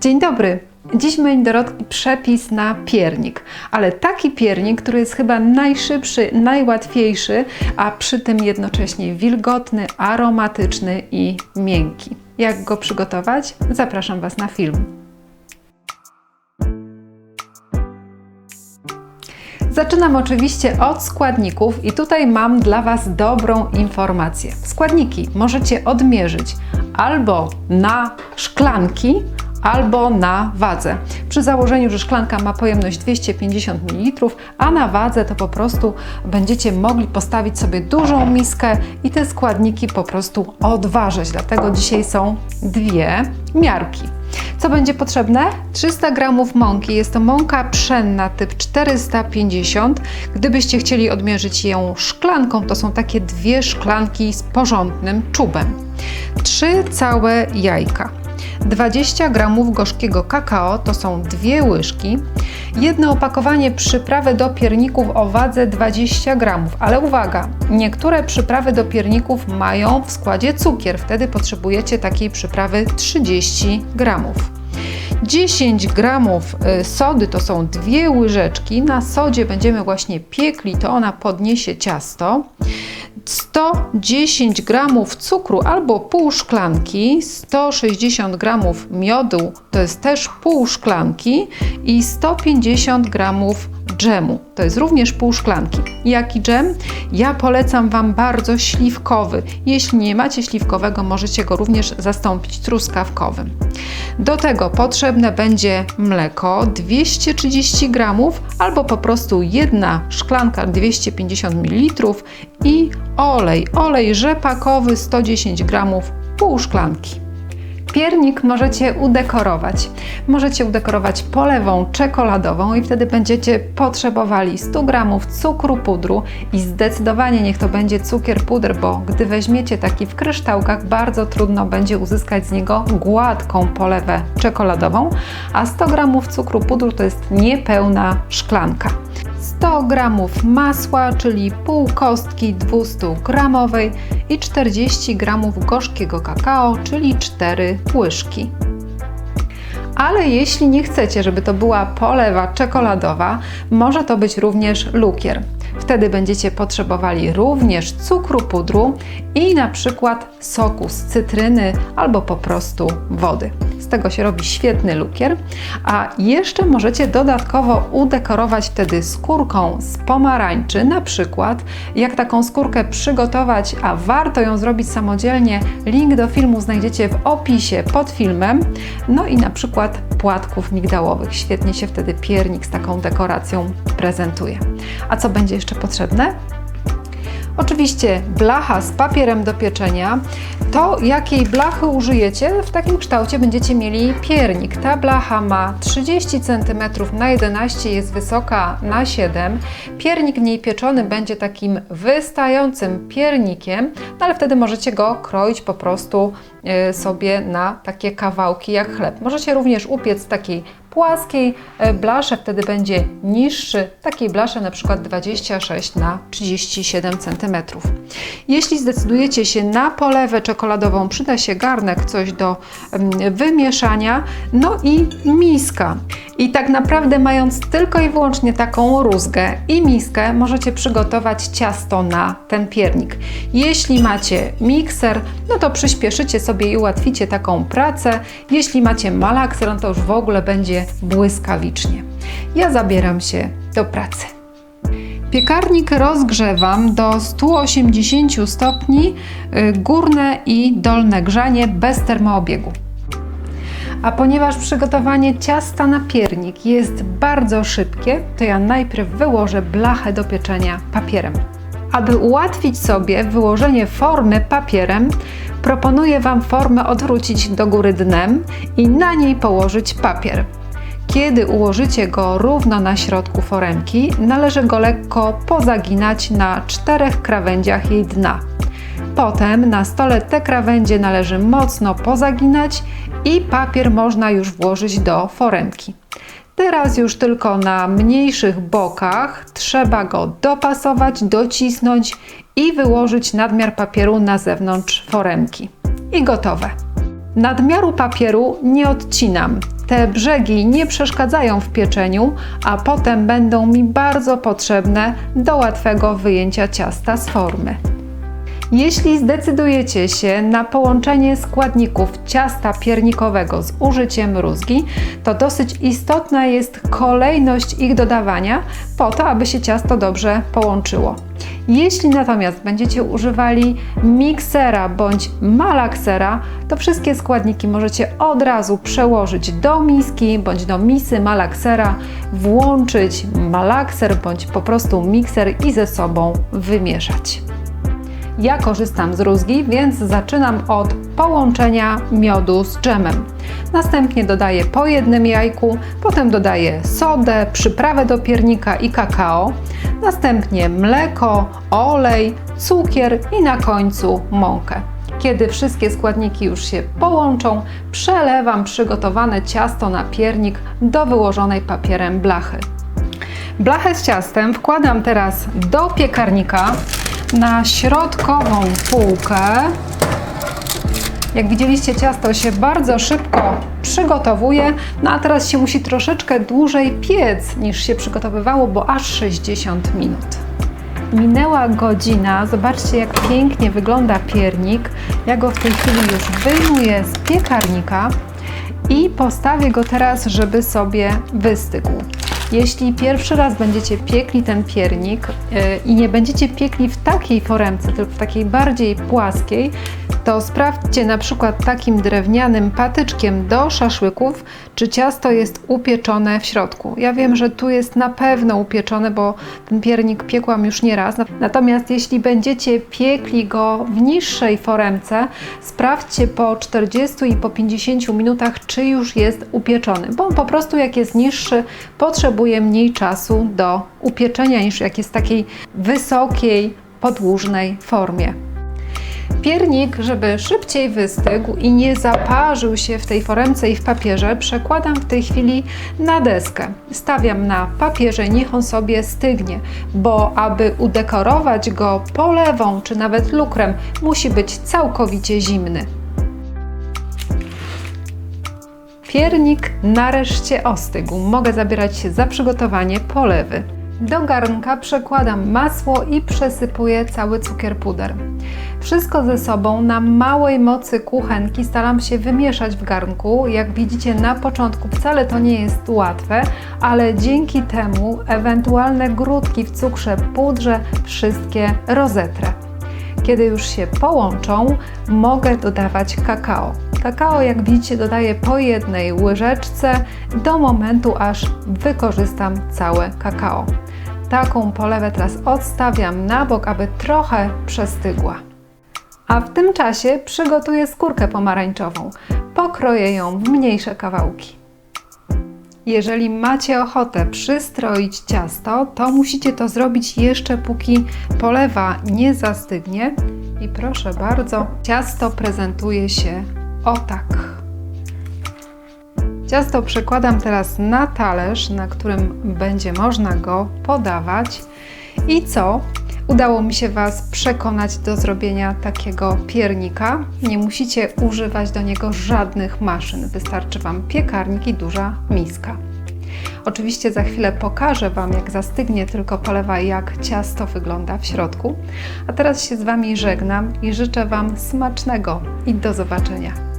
Dzień dobry. Dziś moi Dorotki przepis na piernik, ale taki piernik, który jest chyba najszybszy, najłatwiejszy, a przy tym jednocześnie wilgotny, aromatyczny i miękki. Jak go przygotować? Zapraszam Was na film. Zaczynam oczywiście od składników i tutaj mam dla Was dobrą informację. Składniki możecie odmierzyć albo na szklanki, albo na wadze. Przy założeniu, że szklanka ma pojemność 250 ml, a na wadze to po prostu będziecie mogli postawić sobie dużą miskę i te składniki po prostu odważyć. Dlatego dzisiaj są dwie miarki. Co będzie potrzebne? 300 g mąki. Jest to mąka pszenna typ 450. Gdybyście chcieli odmierzyć ją szklanką, to są takie dwie szklanki z porządnym czubem. Trzy całe jajka. 20 g gorzkiego kakao to są dwie łyżki, jedno opakowanie przyprawy do pierników o wadze 20 g, ale uwaga, niektóre przyprawy do pierników mają w składzie cukier, wtedy potrzebujecie takiej przyprawy 30 g. 10 gramów y, sody to są dwie łyżeczki. Na sodzie będziemy właśnie piekli, to ona podniesie ciasto. 110 gramów cukru albo pół szklanki, 160 gramów miodu to jest też pół szklanki i 150 gramów dżemu. To jest również pół szklanki. Jaki dżem? Ja polecam Wam bardzo śliwkowy. Jeśli nie macie śliwkowego, możecie go również zastąpić truskawkowym. Do tego potrzebne będzie mleko 230 gramów albo po prostu jedna szklanka 250 ml i olej. Olej rzepakowy 110 gramów, pół szklanki. Piernik możecie udekorować. Możecie udekorować polewą czekoladową i wtedy będziecie potrzebowali 100 g cukru pudru i zdecydowanie niech to będzie cukier pudr, bo gdy weźmiecie taki w kryształkach, bardzo trudno będzie uzyskać z niego gładką polewę czekoladową, a 100 g cukru pudru to jest niepełna szklanka. 100 g masła, czyli pół kostki 200 gramowej i 40 g gorzkiego kakao, czyli 4 łyżki. Ale jeśli nie chcecie, żeby to była polewa czekoladowa, może to być również lukier. Wtedy będziecie potrzebowali również cukru pudru i na przykład soku z cytryny albo po prostu wody. Tego się robi świetny lukier, a jeszcze możecie dodatkowo udekorować wtedy skórką z pomarańczy, na przykład jak taką skórkę przygotować, a warto ją zrobić samodzielnie. Link do filmu znajdziecie w opisie pod filmem. No i na przykład płatków migdałowych. Świetnie się wtedy piernik z taką dekoracją prezentuje. A co będzie jeszcze potrzebne? Oczywiście blacha z papierem do pieczenia. To jakiej blachy użyjecie, w takim kształcie będziecie mieli piernik. Ta blacha ma 30 cm na 11, jest wysoka na 7. Piernik w niej pieczony będzie takim wystającym piernikiem, no ale wtedy możecie go kroić po prostu e, sobie na takie kawałki jak chleb. Możecie również upiec takiej płaskiej e, blasze wtedy będzie niższy, takiej blasze na przykład 26 na 37 cm. Jeśli zdecydujecie się na polewę czekoladową, przyda się garnek, coś do wymieszania, no i miska. I tak naprawdę mając tylko i wyłącznie taką rózgę i miskę, możecie przygotować ciasto na ten piernik. Jeśli macie mikser, no to przyspieszycie sobie i ułatwicie taką pracę. Jeśli macie malakser, no to już w ogóle będzie błyskawicznie. Ja zabieram się do pracy. Piekarnik rozgrzewam do 180 stopni, y, górne i dolne grzanie bez termoobiegu. A ponieważ przygotowanie ciasta na piernik jest bardzo szybkie, to ja najpierw wyłożę blachę do pieczenia papierem. Aby ułatwić sobie wyłożenie formy papierem, proponuję Wam formę odwrócić do góry dnem i na niej położyć papier. Kiedy ułożycie go równo na środku foremki, należy go lekko pozaginać na czterech krawędziach jej dna. Potem na stole te krawędzie należy mocno pozaginać i papier można już włożyć do foremki. Teraz już tylko na mniejszych bokach trzeba go dopasować, docisnąć i wyłożyć nadmiar papieru na zewnątrz foremki. I gotowe. Nadmiaru papieru nie odcinam. Te brzegi nie przeszkadzają w pieczeniu, a potem będą mi bardzo potrzebne do łatwego wyjęcia ciasta z formy. Jeśli zdecydujecie się na połączenie składników ciasta piernikowego z użyciem rózgi, to dosyć istotna jest kolejność ich dodawania po to, aby się ciasto dobrze połączyło. Jeśli natomiast będziecie używali miksera bądź malaksera, to wszystkie składniki możecie od razu przełożyć do miski bądź do misy malaksera, włączyć malakser bądź po prostu mikser i ze sobą wymieszać. Ja korzystam z rózgi, więc zaczynam od połączenia miodu z dżemem. Następnie dodaję po jednym jajku, potem dodaję sodę, przyprawę do piernika i kakao, następnie mleko, olej, cukier i na końcu mąkę. Kiedy wszystkie składniki już się połączą, przelewam przygotowane ciasto na piernik do wyłożonej papierem blachy. Blachę z ciastem wkładam teraz do piekarnika na środkową półkę. Jak widzieliście, ciasto się bardzo szybko przygotowuje, no a teraz się musi troszeczkę dłużej piec niż się przygotowywało, bo aż 60 minut. Minęła godzina, zobaczcie jak pięknie wygląda piernik. Ja go w tej chwili już wyjmuję z piekarnika i postawię go teraz, żeby sobie wystygł. Jeśli pierwszy raz będziecie piekli ten piernik yy, i nie będziecie piekli w takiej foremce, tylko w takiej bardziej płaskiej, to sprawdźcie na przykład takim drewnianym patyczkiem do szaszłyków, czy ciasto jest upieczone w środku. Ja wiem, że tu jest na pewno upieczone, bo ten piernik piekłam już nie raz. Natomiast jeśli będziecie piekli go w niższej foremce, sprawdźcie po 40 i po 50 minutach, czy już jest upieczony, bo on po prostu jak jest niższy, potrzebuje mniej czasu do upieczenia niż jak jest takiej wysokiej, podłużnej formie. Piernik, żeby szybciej wystygł i nie zaparzył się w tej foremce i w papierze, przekładam w tej chwili na deskę. Stawiam na papierze, niech on sobie stygnie, bo aby udekorować go polewą czy nawet lukrem, musi być całkowicie zimny. Piernik nareszcie ostygł. Mogę zabierać się za przygotowanie polewy. Do garnka przekładam masło i przesypuję cały cukier puder. Wszystko ze sobą na małej mocy kuchenki staram się wymieszać w garnku. Jak widzicie na początku wcale to nie jest łatwe, ale dzięki temu ewentualne grudki w cukrze pudrze wszystkie rozetrę. Kiedy już się połączą, mogę dodawać kakao. Kakao, jak widzicie, dodaję po jednej łyżeczce do momentu, aż wykorzystam całe kakao. Taką polewę teraz odstawiam na bok, aby trochę przestygła. A w tym czasie przygotuję skórkę pomarańczową. Pokroję ją w mniejsze kawałki. Jeżeli macie ochotę przystroić ciasto, to musicie to zrobić jeszcze póki polewa nie zastygnie. I proszę bardzo, ciasto prezentuje się o tak. Ciasto przekładam teraz na talerz, na którym będzie można go podawać. I co? Udało mi się Was przekonać do zrobienia takiego piernika. Nie musicie używać do niego żadnych maszyn, wystarczy Wam piekarnik i duża miska. Oczywiście za chwilę pokażę Wam, jak zastygnie tylko polewa, jak ciasto wygląda w środku. A teraz się z Wami żegnam i życzę Wam smacznego i do zobaczenia.